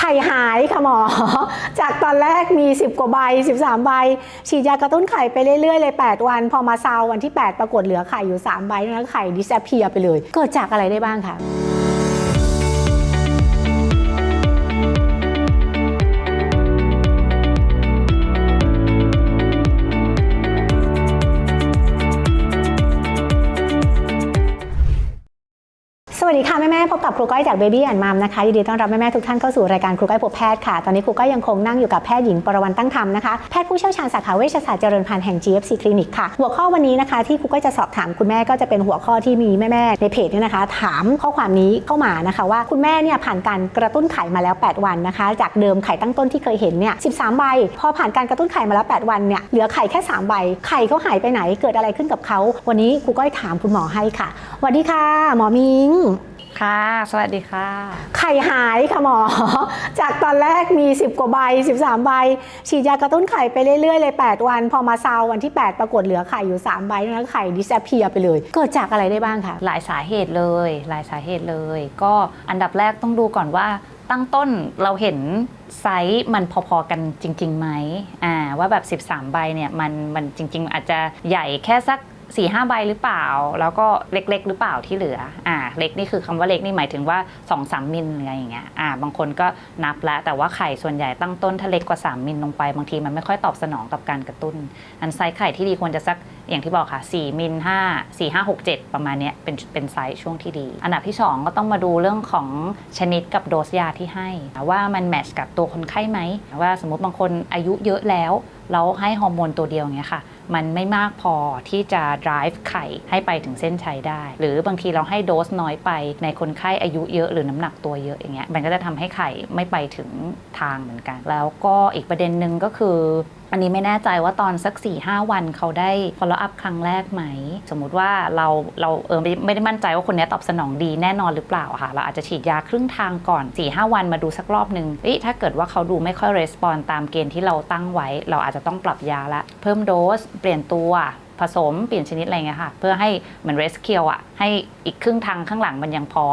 ไข่หายค่ะหมอ จากตอนแรกมี 10 กว่าใบ 13 ใบ ฉีดยากระตุ้นไข่ไปเรื่อยๆ เลย 8 วัน พอมาซาววันที่ 8 ปรากฏเหลือไข่อยู่ 3 ใบนั้นไข่ดิสเพียไปเลย เกิดจากอะไรได้บ้างคะ วัสดีค่ะแม่แม่พบกับครูก้อยจาก Baby and Mom นะคะยินดีต้อนรับแม่แม่ทุกท่านเข้าสู่รายการครูก้อยพบแพทย์ค่ะ ตอนนี้ครูก้อยยังคงนั่งอยู่กับแพทย์หญิงปรวรรณตั้งธรรมนะคะแพทย์ผู้เชี่ยวชาญสาขาเวชศาสตร์เจริญพันธุ์แห่ง GFC Clinic ค่ะ หัวข้อวันนี้นะคะที่ครูก้อยจะสอบถามคุณแม่ก็จะเป็นหัวข้อที่มีแม่แม่ในเพจเนี่ยนะคะ ถามข้อความนี้เข้ามานะคะว่าคุณแม่เนี่ยผ่านการกระตุ้นไข่มาแล้ว 8 วันนะคะ จากเดิมไข่ตั้งต้นที่เคยเห็นเนี่ย13 ใบ พอผ่านการกระตุ้นไข่มาแล้ว 8 วันเนี่ยเหลือไข่แค่3ใบไข่เขาหายไปไหนเกิดอะไรขึ้นกับเขาวันนี้ครูก้อยถามคุณหมอให้ค่ะสวัสดีค่ะ หมอมิง ค่ะ สวัสดีค่ะ ไข่หายค่ะหมอ จากตอนแรกมี 10 กว่าใบ 13 ใบ ฉีดยากระตุ้นไข่ไปเรื่อยๆ เลย 8 วัน พอมาซาววันที่ 8 ปรากฏเหลือไข่อยู่ 3 ใบแล้วไข่ดิสเพียไปเลย เกิดจากอะไรได้บ้างคะหลายสาเหตุเลย หลายสาเหตุเลย ก็อันดับแรกต้องดูก่อนว่าตั้งต้นเราเห็นไซส์มันพอๆกันจริงๆไหมอ่าว่าแบบ 13 ใบเนี่ยมันมันจริง ๆ อาจจะใหญ่แค่สัก 4ี่ห้าใบหรือเปล่า แล้วก็เล็กๆ หรือเปล่าที่เหลืออ่าเล็กนี่คือคำว่าเล็กนี่หมายถึงว่า2อสามมิลอะไรอย่างเงี้ยอ่าบางคนก็นับแล้วแต่ว่าไข่ส่วนใหญ่ตั้งต้นถ้าเล็กกว่า 3 มิลลงไป บางทีมันไม่ค่อยตอบสนองกับการกระตุ้น อันไซส์ไข่ที่ดีควรจะสักอย่างที่บอกค่ะ 4 มิล5 4 5 6 7 ประมาณเนี้ยเป็นเป็นไซส์ช่วงที่ดี อันดับที่ 2 ก็ต้องมาดูเรื่องของชนิดกับโดสยาที่ให้ ว่ามันแมทช์กับตัวคนไข้ไหมว่าสมมติบางคนอายุเยอะแล้วแล้วให้ฮอร์โมนตัวเดียวเงี้ยค่ะ มันไม่มากพอที่จะ drive ไข่ให้ไปถึงเส้นชัยได้ หรือบางทีเราให้โดสน้อยไปในคนไข้อายุเยอะหรือน้ำหนักตัวเยอะอย่างเงี้ยมันก็จะทำให้ไข่ไม่ไปถึงทางเหมือนกัน แล้วก็อีกประเด็นหนึ่งก็คือ อันนี้ไม่แน่ใจว่าตอนสัก4 5วันเขาได้ follow up ครั้งแรกไหม สมมุติว่าเราเราเออไม่ไม่ได้มั่นใจว่าคนนี้ตอบสนองดีแน่นอนหรือเปล่าค่ะ เราอาจจะฉีดยาครึ่งทางก่อน4 5วันมาดูสักรอบหนึ่งถ้าเกิดว่าเขาดูไม่ค่อย respond ตามเกณฑ์ที่เราตั้งไว้ เราอาจจะต้องปรับยาละเพิ่มโดสเปลี่ยนตัวผสมเปลี่ยนชนิดอะไรเงี้ยค่ะเพื่อให้เหมือน rescue อะให้อีกครึ่งทางข้างหลังมันยังพอ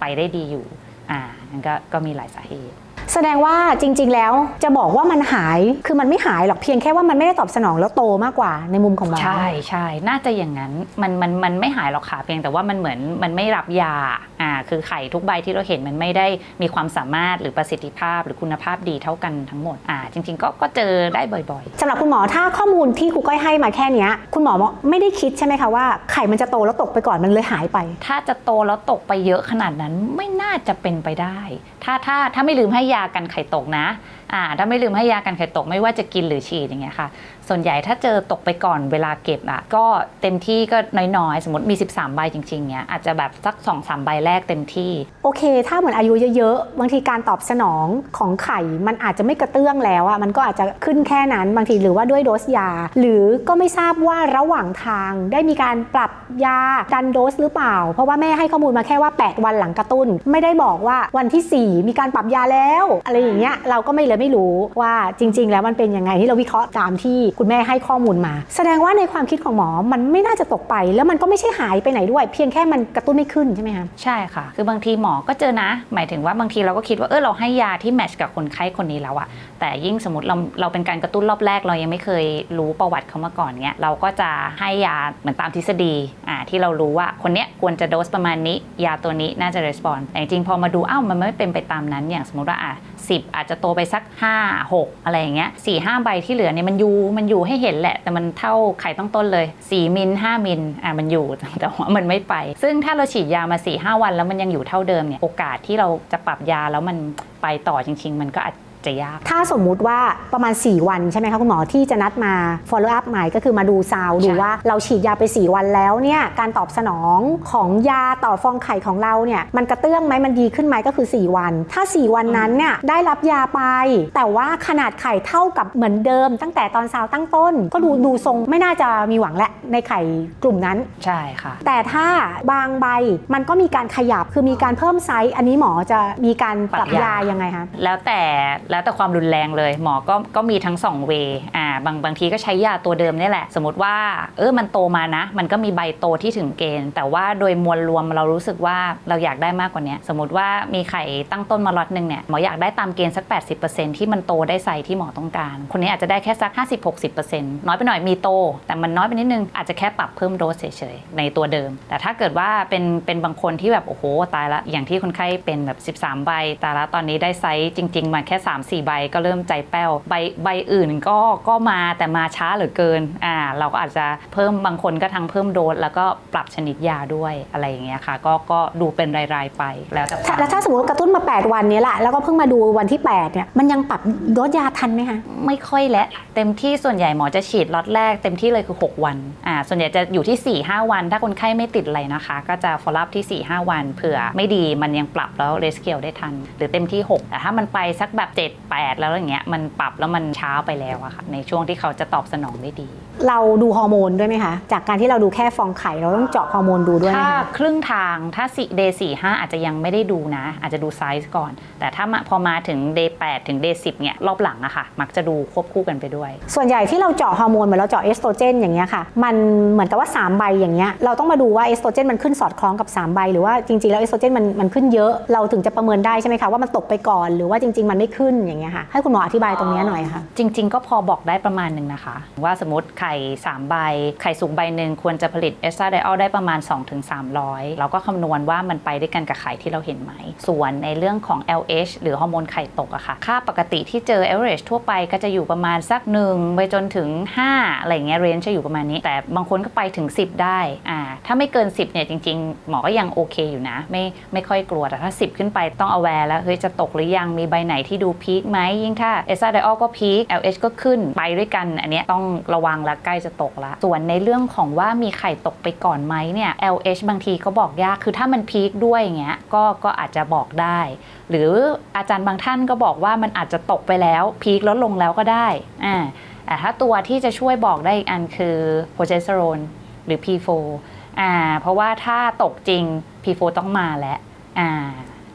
ไปได้ดีอยู่อ่านั่นก็ก็มีหลายสาเหตุ แสดงว่าจริง ๆ แล้วจะบอกว่ามันหายคือมันไม่หายหรอกเพียงแค่ว่ามันไม่ได้ตอบสนองแล้วโตมากกว่าในมุมของหมอใช่ใช่น่าจะอย่างนั้นมันมันมันไม่หายหรอกค่ะเพียงแต่ว่ามันเหมือนมันไม่รับยาอ่าคือไข่ทุกใบที่เราเห็นมันไม่ได้มีความสามารถหรือประสิทธิภาพหรือคุณภาพดีเท่ากันทั้งหมดอ่าจริง ๆ ก็ก็เจอได้บ่อยสำหรับคุณหมอถ้าข้อมูลที่ครูก้อยให้มาแค่เนี้ยคุณหมอไม่ได้คิดใช่ไหมคะว่าไข่มันจะโตแล้วตกไปก่อนมันเลยหายไปๆถ้าจะโตแล้วตกไปเยอะขนาดนั้นไม่น่าจะเป็นไปได้ ถ้าถ้าถ้าไม่ลืมให้ยากันไข่ตกนะอ่าถ้าไม่ลืมให้ยากันไข่ตกไม่ว่าจะกินหรือฉีดอย่างเงี้ยค่ะ ส่วนใหญ่ถ้าเจอตกไปก่อนเวลาเก็บอะก็เต็มที่ก็น้อยๆ สมมติมี 13 ใบจริงๆเนี้ยอาจจะแบบสัก2อสใบแรกเต็มที่ โอเค ถ้าเหมือนอายุเยอะๆ บางทีการตอบสนองของไข่มันอาจจะไม่กระเตื้องแล้วอะมันก็อาจจะขึ้นแค่นั้นบางทีหรือว่าด้วยโดสยา หรือก็ไม่ทราบว่าระหว่างทางได้มีการปรับยาดันโดสหรือเปล่า เพราะว่าแม่ให้ข้อมูลมาแค่ว่า 8 วันหลังกระตุ้น ไม่ได้บอกว่าวันที่ 4 มีการปรับยาแล้ว อะไรอย่างเงี้ยเราก็ไม่เลยไม่รู้ว่าจริง ๆ แล้วมันเป็นยังไงที่เราวิเคราะห์ตามที่คุณแม่ให้ข้อมูลมา แสดงว่าในความคิดของหมอมันไม่น่าจะตกไป แล้วมันก็ไม่ใช่หายไปไหนด้วย เพียงแค่มันกระตุ้นไม่ขึ้นใช่ไหมคะใช่ค่ะ คือบางทีหมอก็เจอนะ หมายถึงว่าบางทีเราก็คิดว่าเออเราให้ยาที่แมทช์กับคนไข้คนนี้แล้วอะแต่ยิ่งสมมติเราเราเป็นการกระตุ้นรอบแรกเรายังไม่เคยรู้ประวัติเขามาก่อนเนี้ยเราก็จะให้ยาเหมือนตามทฤษฎีอ่าที่เรารู้ว่าคนเนี้ยควรจะโดสประมาณนี้ ยาตัวนี้น่าจะรีสปอนแต่จริงๆพอมาดูอ้าวมันไม่เป็นไปตามนั้นอย่างสมมติว่าอะสิอาจจะโตไปสัก5 6 อะไรอย่างเงี้ยสี่ห้าใบที่เหลือเนี่ยมันอยู่มันอยู่ให้เห็นแหละ แต่มันเท่าไข่ต้องต้นเลย 4 มิล 5 มิลอะมันอยู่แต่ว่ามันไม่ไป ซึ่งถ้าเราฉีดยามา4 5วันแล้วมันยังอยู่เท่าเดิมเนี่ยโอกาสที่เราจะปรับยาแล้วมันไปต่อจริง ๆ มันก็อาจ จะยาก ถ้าสมมุติว่าประมาณ 4 วันใช่ไหมคะคุณหมอที่จะนัดมา follow up ใหม่ก็คือมาดูซาวด์ใช่ดูว่าเราฉีดยาไป 4 วันแล้วเนี่ยการตอบสนองของยาต่อฟองไข่ของเราเนี่ยมันกระเตื้องไหมมันดีขึ้นไหมก็คือ 4 วัน ถ้า 4 วันนั้นเนี่ยได้รับยาไป แต่ว่าขนาดไข่เท่ากับเหมือนเดิม ตั้งแต่ตอนซาวด์ตั้งต้น ก็ดูดูทรงไม่น่าจะมีหวังแหละในไข่กลุ่มนั้นใช่ค่ะ แต่ถ้าบางใบมันก็มีการขยับคือมีการเพิ่มไซส์อันนี้หมอจะมีการปรับปรับยายยายังไงคะแล้วแต่แล้วแต่ความรุนแรงเลย หมอก็ก็มีทั้ง2เวอ่าบางบางทีก็ใช้ยาตัวเดิมนี่แหละ สมมติว่าเออมันโตมานะ มันก็มีใบโตที่ถึงเกณฑ์ แต่ว่าโดยมวลรวมเรารู้สึกว่าเราอยากได้มากกว่านี้สมมติว่ามีไข่ตั้งต้นมาล็อตหนึ่งเนี่ยหมออยากได้ตามเกณฑ์สัก 80%ที่มันโตได้ไซส์ที่หมอต้องการ คนนี้อาจจะได้แค่สัก 50-60%น้อยไปหน่อยมีโต แต่มันน้อยไปนิดนึงอาจจะแค่ปรับเพิ่มโดสเฉยๆในตัวเดิม แต่ถ้าเกิดว่าเป็นเป็นบางคนที่แบบโอ้โหตายละอย่างที่คนไข้เป็นแบบ 13 ใบตายละตอนนี้ได้ไซส์จริง ๆ มาแค่3-4 ใบก็เริ่มใจแป้วใบใบอื่นก็ก็มาแต่มาช้าเหลือเกินอ่าเราก็อาจจะเพิ่มบางคนก็ทั้งเพิ่มโดสแล้วก็ปรับชนิดยาด้วยอะไรอย่างเงี้ยค่ะ ก็ก็ดูเป็นรายๆไปแล้วแต่ความแล้วถ้าสมมติว่ากระตุ้นมา 8 วันเนี้แหละแล้วก็เพิ่งมาดูวันที่8เนี่ยมันยังปรับโดสยาทันไหมคะไม่ค่อยและเต็มที่ส่วนใหญ่หมอจะฉีดล็อตแรกเต็มที่เลยคือ 6 วันอ่าส่วนใหญ่จะอยู่ที่ 4-5 วัน ถ้าคนไข้ไม่ติดอะไรนะคะ ก็จะ follow up ที่ 4-5 วันเผื่อไม่ดีมันยังปรับแล้ว rescale ได้ทัน หรือเต็มที่ 6 แต่ถ้ามันไปสักแบบ7-8 แล้วอย่างเงี้ยมันปรับแล้วมันช้าไปแล้วอะค่ะในช่วงที่เขาจะตอบสนองได้ดี เราดูฮอร์โมนด้วยไหมคะ จากการที่เราดูแค่ฟองไข่เราต้องเจาะฮอร์โมนดูด้วยไหมถ้าคะครึ่งทางถ้าสิเดย์สี่ห้าอาจจะยังไม่ได้ดูนะ อาจจะดูไซส์ก่อน แต่ถ้ามาพอมาถึงเดย์แปดถึงเดย์สิบเนี่ยรอบหลังอะค่ะ มักจะดูควบคู่กันไปด้วย ส่วนใหญ่ที่เราเจาะฮอร์โมนเหมือนเราเจาะเอสโตรเจนอย่างเงี้ยค่ะ มันเหมือนกับว่า 3 ใบอย่างเงี้ยเราต้องมาดูว่าเอสโตรเจนมันขึ้นสอดคล้องกับ 3 ใบ หรือว่าจริงๆแล้วเอสโตรเจนมันมันขึ้นเยอะเราถึงจะประเมินได้ใช่ไหมคะว่ามันตกไปก่อนหรือว่าจริง ๆ มันไม่ขึ้นอย่างเงี้ยค่ะให้คุณหมออธิบายตรงนี้หน่อยค่ะ จริง ๆ ก็พอบอกได้ประมาณหนึ่งนะคะ ว่าสมมติไข่3ใบไข่สุกใบหนึ่งควรจะผลิตเอสตราไดออลได้ประมาณ 2-300 เราก็คำนวณว่ามันไปด้วยกันกับไข่ที่เราเห็นไหม ส่วนในเรื่องของ LH หรือฮอร์โมนไข่ตกอะค่ะ ค่าปกติที่เจอ average ทั่วไปก็จะอยู่ประมาณสักหนึ่งไปจนถึง 5 อะไรเงี้ยเรนจ์จะอยู่ประมาณนี้ แต่บางคนก็ไปถึง 10 ได้อ่าถ้าไม่เกิน 10เนี่ยจริง ๆ หมอก็ยังโอเคอยู่นะ ไม่ไม่ค่อยกลัวแต่ถ้า 10 ขึ้นไปต้อง aware แล้วเฮ้ยจะตกหรือยังมีใบไหนที่ดูพีคไหมยิ่งถ้าเอสตาไดออลก็พีค LH ก็ขึ้นไปด้วยกัน อันนี้ต้องระวังแล้วใกล้จะตกละ ส่วนในเรื่องของว่ามีไข่ตกไปก่อนไหมเนี่ย LH บางทีก็บอกยากคือถ้ามันพีคด้วยอย่างเงี้ยก็ก็อาจจะบอกได้ หรืออาจารย์บางท่านก็บอกว่ามันอาจจะตกไปแล้วพีคลดลงแล้วก็ได้อ่าแต่ถ้าตัวที่จะช่วยบอกได้อีกอันคือโปรเจสเตอโรนหรือ P4 อ่าเพราะว่าถ้าตกจริง P4 ต้องมาแล้วอ่า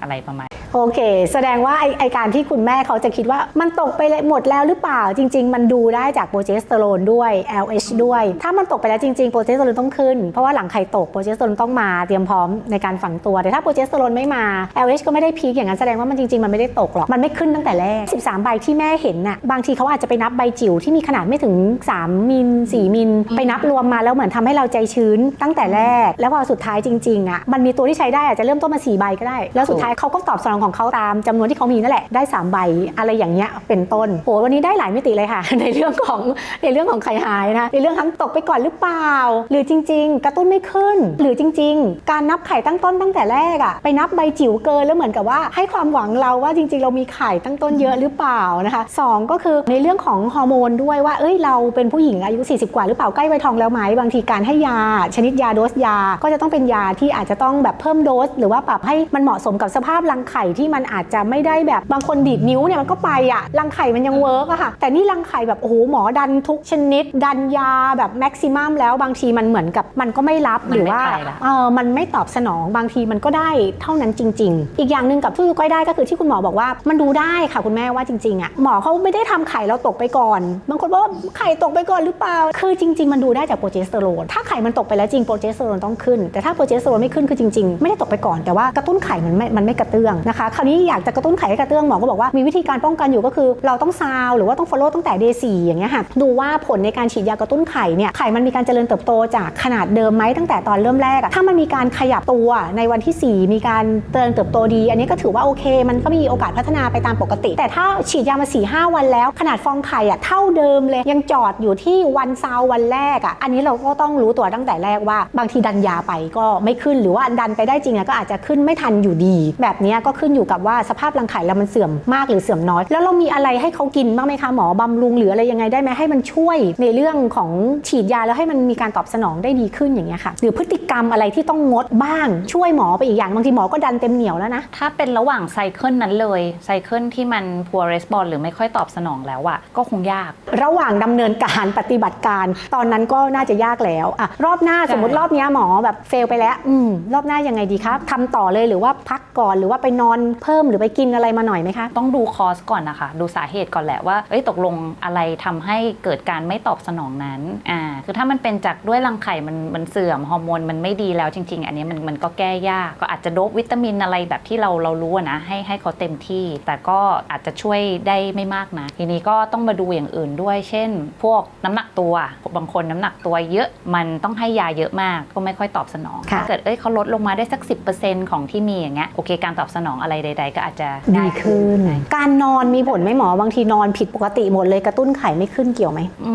อะไรประมาณ โอเค แสดงว่าไอไอการที่คุณแม่เขาจะคิดว่ามันตกไปหมดแล้วหรือเปล่าจริง ๆ มันดูได้จากโปรเจสเตอโรนด้วย LH ด้วย ถ้ามันตกไปแล้วจริงๆโปรเจสเตอโรนต้องขึ้น เพราะว่าหลังไข่ตกโปรเจสเตอโรนต้องมาเตรียมพร้อมในการฝังตัว แต่ถ้าโปรเจสเตอโรนไม่มา LH ก็ไม่ได้พีคอย่างนั้นแสดงว่ามันจริงๆ มันไม่ได้ตกหรอกมันไม่ขึ้นตั้งแต่แรก 13 ใบที่แม่เห็นน่ะบางทีเขาอาจจะไปนับใบจิ๋วที่มีขนาดไม่ถึง 3 มิล 4 มิล ไปนับรวมมาแล้วเหมือนทำให้เราใจชื้นตั้งแต่แรก แล้วพอสุดท้ายจริงๆอะมันมีตัวที่ใช้ได้อาจจะเริ่มต้นมา4ใบก็ได้แล้วสุดท้ายเขาก็ตอบสนองของเขาตามจำนวนที่เขามีนั่นแหละได้3ใบอะไรอย่างเงี้ยเป็นต้นโหวันนี้ได้หลายมิติเลยค่ะ ในเรื่องของในเรื่องของไข่หายนะในเรื่องทั้งตกไปก่อนหรือเปล่า หรือจริง ๆ กระตุ้นไม่ขึ้น หรือจริง ๆ การนับไข่ตั้งต้นตั้งแต่แรกอะไปนับใบจิ๋วเกินแล้วเหมือนกับว่า ให้ความหวังเราว่าจริง ๆ เรามีไข่ตั้งต้นเยอะหรือเปล่านะคะสองก็คือในเรื่องของฮอร์โมนด้วยว่าเอ้ยเราเป็นผู้หญิงอายุ 40 กว่าหรือเปล่าใกล้วัยทองแล้วไหมบางทีการให้ยา ชนิดยาโดสยาก็จะต้องเป็นยาที่อาจจะต้องแบบเพิ่มโดส หรือว่าปรับให้มันเหมาะสมกับสภาพรังไข่ที่มันอาจจะไม่ได้แบบบางคนดีดนิ้วเนี่ยมันก็ไปอะรังไข่มันยังเวิร์กอะค่ะ แต่นี่รังไข่แบบโอ้โหหมอดันทุกชนิด ดันยาแบบแม็กซิมัมแล้วบางทีมันเหมือนกับมันก็ไม่รับมันหรือไม่ว่าไปละเออมันไม่ตอบสนองบางทีมันก็ได้เท่านั้นจริง ๆ อีกอย่างหนึ่งกับที่ก้อยได้ก็คือที่คุณหมอบอกว่ามันดูได้ค่ะคุณแม่ว่าจริงๆอะหมอเขาไม่ได้ทำไข่เราตกไปก่อนบางคนบอกว่าไข่ตกไปก่อนหรือเปล่า คือจริง ๆ มันดูได้จากโปรเจสเตอโรนถ้าไข่มันตกไปแล้วจริงโปรเจสเตอโรนต้องขึ้น แต่ถ้าโปรเจสเตอโรนไม่ขึ้นคือจริง ๆ ไม่ได้ตกไปก่อนแต่ว่ากระตุ้นไข่มันไม่มันไม่กระเตื้องนะคะคราวนี้อยากจะกระตุ้นไข่กระเตื้องหมอก็บอกว่ามีวิธีการป้องกันอยู่ก็คือ เราต้องซาวหรือว่าต้อง follow ตั้งแต่ day 4อย่างเงี้ยค่ะดูว่าผลในการฉีดยากระตุ้นไข่เนี่ยไข่มันมีการเจริญเติบโตจากขนาดเดิมไหมตั้งแต่ตอนเริ่มแรกถ้ามันมีการขยับตัวในวันที่ 4 มีการเจริญเติบโตดี อันนี้ก็ถือว่าโอเค มันก็มีโอกาสพัฒนาไปตามปกติ แต่ถ้าฉีดยามา4ีหวันแล้ว ขนาดฟองไข่อะเท่าเดิมเลยยังจอดอยู่ที่วันซาววันแรกอะอันนี้เราก็ต้องรู้ตัวตั้งแต่แรกว่า บางทีดันยาไปก็ไม่ขึ้นหรือว่าดันไปได้จริงอะก็อาจจะขึ้นไม่ทันอยู่ดี แบบนี้ก็ขึ้นอยู่กับว่าสภาพรังไข่เรามันเสื่อมมากหรือเสื่อมน้อย แล้วเรามีอะไรให้เขากินบ้างไหมคะหมอบำรุงหรืออะไรยังไงได้ไหมให้มันช่วยในเรื่องของฉีดยาแล้วให้มันมีการตอบสนองได้ดีขึ้นอย่างเงี้ยค่ะหรือพฤติกรรมอะไรที่ต้องงดบ้างช่วยหมอไปอีกอย่างบางทีหมอก็ดันเต็มเหนียวแล้วนะถ้าเป็นระหว่างไซเคิลนั้นเลยไซเคิลที่มัน poor response หรือไม่ค่อยตอบสนองแล้วอะก็คงยาก ระหว่างดำเนินการปฏิบัติการ ตอนนั้นก็น่าจะยากแล้วอะรอบหน้าใช่สมมติรอบเนี้ยหมอแบบเฟลไปแล้ว อืมรอบหน้ายังไงดีครับทำต่อเลยหรือว่าพักก่อนหรือว่าไปนอนอนเพิ่มหรือไปกินอะไรมาหน่อยไหมคะ ต้องดูคอสก่อนนะคะ ดูสาเหตุก่อนแหละว่าเอ้ยตกลงอะไรทำให้เกิดการไม่ตอบสนองนั้นอ่าคือถ้ามันเป็นจากด้วยรังไข่มันมันเสื่อมฮอร์โมนมันไม่ดีแล้วจริง ๆ อันนี้มันมันก็แก้ยากก็อาจจะโดบวิตามินอะไรแบบที่เราเรารู้อะนะให้ให้เขาเต็มที่ แต่ก็อาจจะช่วยได้ไม่มากนะ ทีนี้ก็ต้องมาดูอย่างอื่นด้วย เช่น พวกน้ำหนักตัวบางคนน้ำหนักตัวเยอะมันต้องให้ยาเยอะมากก็ไม่ค่อยตอบสนองค่ะถ้าเกิดเอ้ยเขาลดลงมาได้สัก 10%ของที่มีอย่างเงี้ยโอเคการตอบสนองอะไรใด ๆ ก็อาจจะดีขึ้นใช่การนอนมีผลไหมหมอบางทีนอนผิดปกติหมดเลยกระตุ้นไข่ไม่ขึ้นเกี่ยวไหมอื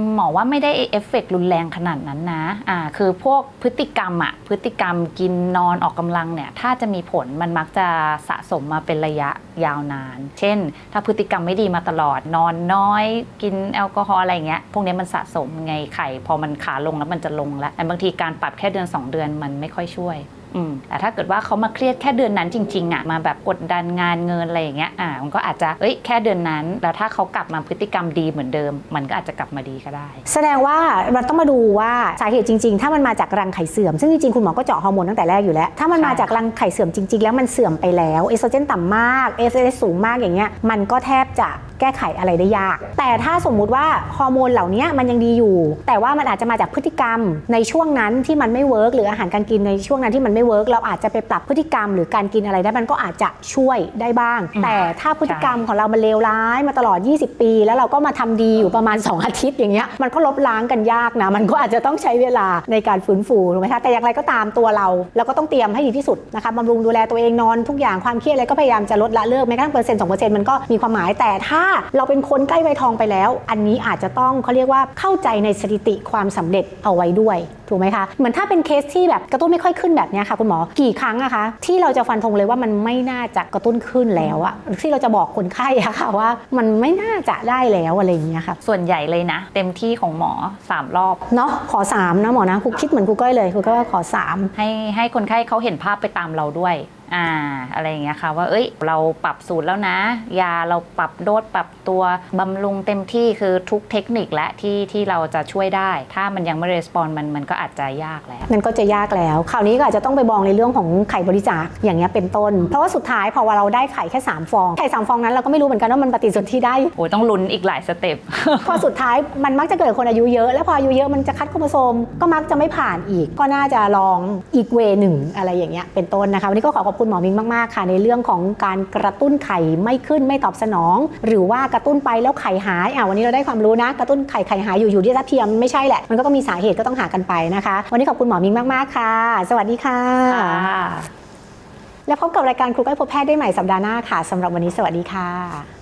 มหมอว่าไม่ได้เอฟเฟกต์รุนแรงขนาดนั้นนะอ่าคือพวกพฤติกรรมอะพฤติกรรมกินนอนออกกำลังเนี่ยถ้าจะมีผลมันมักจะสะสมมาเป็นระยะยาวนาน เช่น ถ้าพฤติกรรมไม่ดีมาตลอดนอนน้อย กินแอลกอฮอล์อะไรอย่างเงี้ยพวกนี้มันสะสมไงไข่ พอมันขาลงแล้วมันจะลงแล้วแต่บางทีการปรับแค่เดือน 2 เดือนมันไม่ค่อยช่วยอืม แต่ถ้าเกิดว่าเขามาเครียดแค่เดือนนั้นจริงๆอะมาแบบกดดันงานเงินอะไรอย่างเงี้ยอ่ามันก็อาจจะเอ้ยแค่เดือนนั้น แล้วถ้าเขากลับมาพฤติกรรมดีเหมือนเดิม มันก็อาจจะกลับมาดีก็ได้ แสดงว่าเราต้องมาดูว่าสาเหตุจริง ๆ ถ้ามันมาจากรังไข่เสื่อมซึ่งจริงๆคุณหมอก็เจาะฮอร์โมนตั้งแต่แรกอยู่แล้วถ้ามันมาค่ะจากรังไข่เสื่อมจริง ๆ แล้วมันเสื่อมไปแล้วเอสโตรเจนต่ำมากเอสเอสูงมากอย่างเงี้ยมันก็แทบจะแก้ไขอะไรได้ยาก แต่ถ้าสมมุติว่าฮอร์โมนเหล่านี้มันยังดีอยู่ แต่ว่ามันอาจจะมาจากพฤติกรรมในช่วงนั้นที่มันไม่เวิร์กหรืออาหารการกินในช่วงนั้นที่มันไม่เวิร์กเราอาจจะไปปรับพฤติกรรมหรือการกินอะไรได้มันก็อาจจะช่วยได้บ้างอืมแต่ถ้าพฤติกรรมของเรามันเลวร้ายมาตลอด 20 ปี แล้วเราก็มาทำดีอยู่ประมาณ 2 อาทิตย์อย่างเงี้ยมันก็ลบล้างกันยากนะมันก็อาจจะต้องใช้เวลาในการฟื้นฟูถูกไหมคะแต่อย่างไรก็ตามตัวเราเราก็ต้องเตรียมให้ดีที่สุดนะคะบำรุงดูแลตัวเองนอนทุกอย่างความเครียดอะไรก็พยายามจะลดละเลิกแม้กระทั่งเปอร์เซ็นต์สองเปอร์เซ็นต์มันก็มีความหมายแต่ถ้าเราเป็นคนใกล้วัยทองไปแล้ว อันนี้อาจจะต้องเขาเรียกว่าเข้าใจในสถิติความสำเร็จเอาไว้ด้วยถูกไหมคะเหมือนถ้าเป็นเคสที่แบบกระตุ้นไม่ค่อยขึ้นแบบเนี้ยค่ะคุณหมอกี่ครั้งอะคะที่เราจะฟันธงเลยว่ามันไม่น่าจะกระตุ้นขึ้นแล้วอะที่เราจะบอกคนไข้อะค่ะว่า มันไม่น่าจะได้แล้วอะไรอย่างเงี้ยค่ะส่วนใหญ่เลยนะ เต็มที่ของหมอ 3 รอบเนาะขอ 3 นะหมอนะครูคิดเหมือนครูก้อยเลยครูก็ว่าขอ 3 ให้ให้คนไข้เขาเห็นภาพไปตามเราด้วย อ่าอะไรอย่างเงี้ยค่ะว่าเอ้ยเราปรับสูตรแล้วนะ ยาเราปรับโดสปรับตัวบำรุงเต็มที่คือทุกเทคนิคและที่ที่เราจะช่วยได้ ถ้ามันยังไม่รีสปอนมันมันก็อาจจะยากแล้ว มันก็จะยากแล้วคราวนี้ก็อาจจะต้องไปมองในเรื่องของไข่บริจาคอย่างเงี้ยเป็นต้น เพราะว่าสุดท้ายพอเราได้ไข่แค่ 3 ฟองไข่3ฟองนั้นเราก็ไม่รู้เหมือนกันว่ามันปฏิสนธิได้โอ้ยต้องลุ้นอีกหลายสเต็ปพอสุดท้ายมันมักจะเกิดคนอายุเยอะ แล้วพออายุเยอะมันจะคัดโครโมโซมก็มักจะไม่ผ่านอีก ก็น่าจะลองอีกเวหนึ่งอะไรอย่างเงี้ยเป็นต้นนะคะวันนี้ก็ขอขอบคุณหมอมิงมากๆค่ะ ในเรื่องของการกระตุ้นไข่ไม่ขึ้นไม่ตอบสนอง หรือว่ากระตุ้นไปแล้วไข่หายอะวันนี้เราได้ความรู้นะ กระตุ้นไข่ไข่หายอยู่อยู่ที่ทับเทียมไม่ใช่แหละมันก็ต้องมีสาเหตุก็ต้องหากันไปนะคะ วันนี้ขอบคุณหมอมิงมากๆค่ะ สวัสดีค่ะค่ะแล้วพบกับรายการครูใกล้พบแพทย์ได้ใหม่สัปดาห์หน้าค่ะสำหรับวันนี้สวัสดีค่ะ